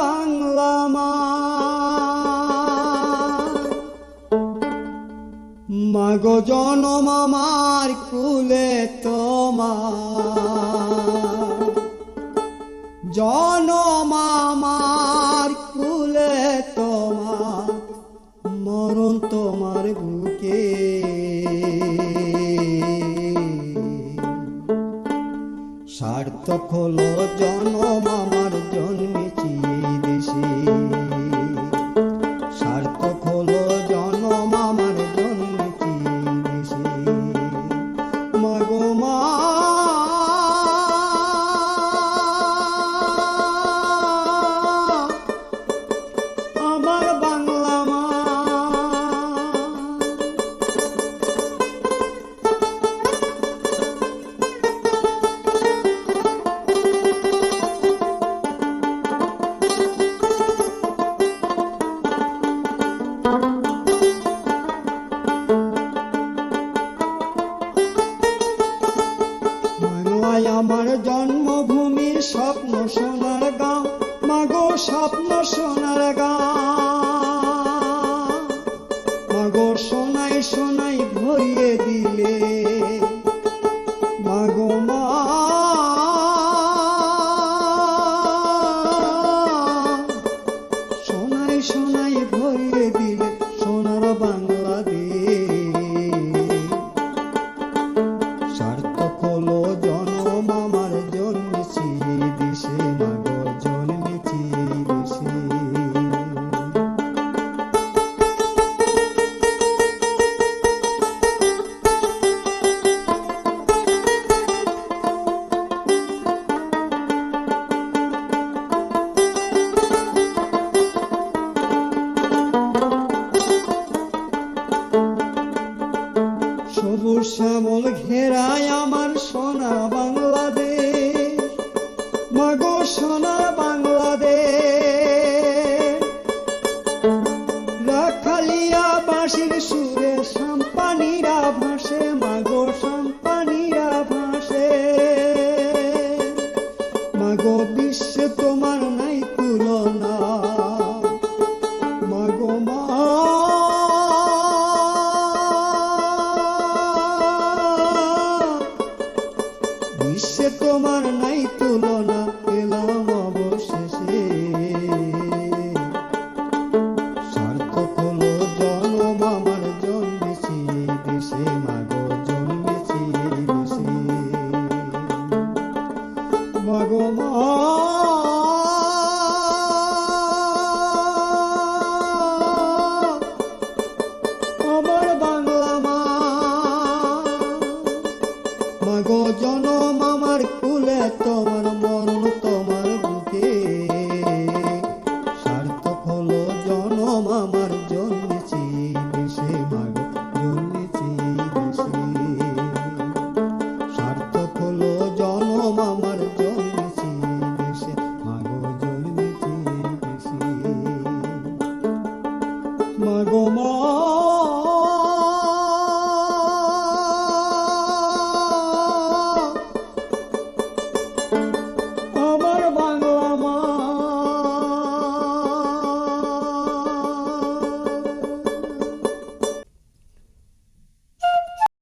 বাংলা মাগ জনম আমার কুলে তোমার জনম আমার কুলে তোমার মরণ তোমার বুকে। সার্থক হল জনম আমার জন্মেছি। exigir. জন্মভূমি স্বপ্ন সোনার গাঁও। মাগো স্বপ্ন সোনার গাঁও। মাগো সোনাই সোনাই ভরিয়ে দিলে। সবুজ শ্যামল ঘেরায় আমার সোনা বাংলাদেশ। মাগো সোনা বাংলাদেশ। রাখালিয়া বাঁশির সুরে সাম্পানিরা ভাসে, মাগো সাম্পানিরা তোমার নাই তুলনা, পেলাম অবশেষে। সার্থক হলো জন্ম আমার জন্মেছি, দেশে মাগো জন্মেছি দেশে মাগো মা। মাগো জনম আমার কুলে তোমার